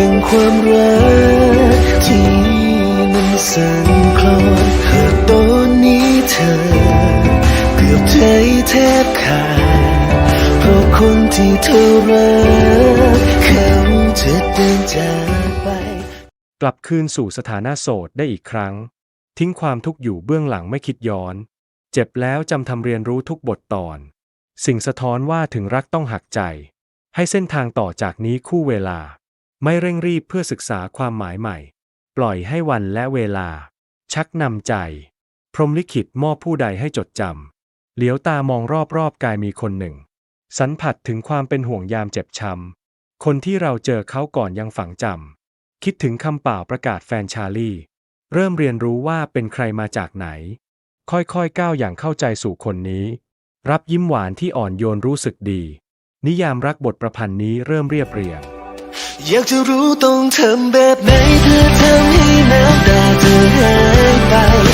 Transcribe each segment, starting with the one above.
แห่งความรักที่มันสั่นคลอนหากตอนนี้เธอ เกือบใจแทบขาดเพราะคนที่เธอรักเขาจะเดินจากไป กลับคืนสู่สถานะโสดได้อีกครั้ง ทิ้งความทุกข์อยู่เบื้องหลังไม่คิดย้อน เจ็บแล้วจำทำเรียนรู้ทุกบทตอน สิ่งสะท้อนว่าถึงรักต้องหักใจ ให้เส้นทางต่อจากนี้คู่เวลา ไม่เร่งรีบเพื่อศึกษาความหมายใหม่ ปล่อยให้วันและเวลา ชักนำใจ พรมลิขิตมอบผู้ใดให้จดจำเหลียวตามองรอบๆกายมีคนหนึ่ง สันผัสถึงความเป็นห่วงยามเจ็บช้ำคนที่เราเจอเขาก่อนยังฝังจำคิดถึงคำเปล่าประกาศแฟนชาลีเริ่มเรียนรู้ว่าเป็นใครมาจากไหน ค่อยๆก้าวอย่างเข้าใจสู่คนนี้ รับยิ้มหวานที่อ่อนโยนรู้สึกดี นิยามรักบทประพันธ์นี้เริ่มเรียบเรียง อยากจะรู้ต้องทำแบบไหนเพื่อทำให้น้ำตาเธอหายไป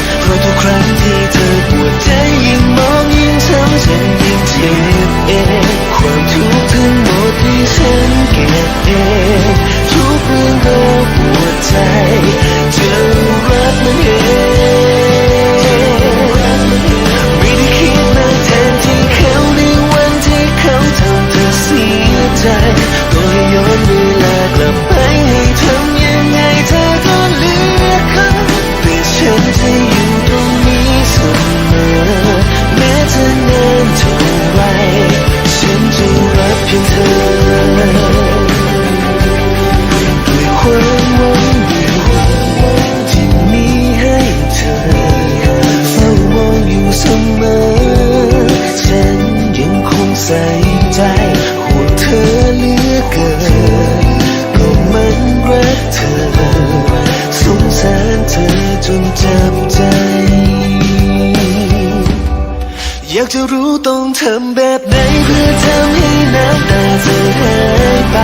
ทำแบบไหนเพื่อทำให้น้ำตาเธอหายไป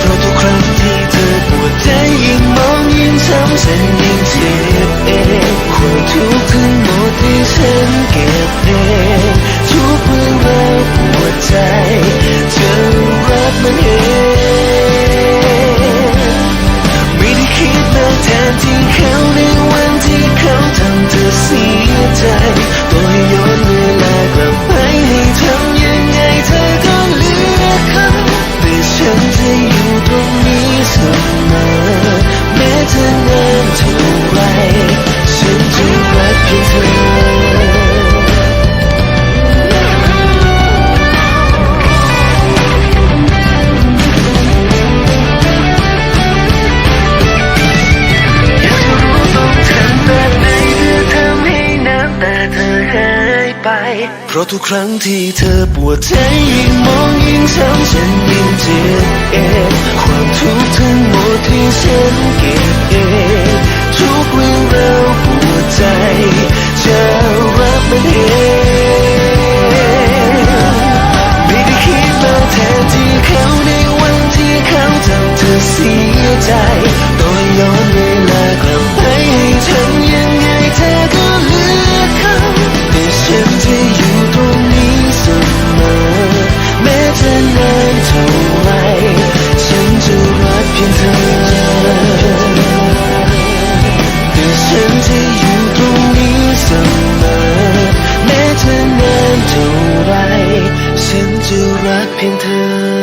เพราะทุกครั้งที่เธอปวดใจยิ่งมองยิ่งช้ำฉันยิ่งเจ็บ เธอหายไป เพราะทุกครั้งที่เธอปวดใจยิ่งมองยิ่งช้ำฉันยิ่งเจ็บเองความทุกข์ทั้งหมดที่ฉันเก็บเองทุกเรื่องราวปวดใจจะรับมันเองไม่ได้คิดมาแทนที่เขาในวันที่เขาทำเธอเสียใจ แม้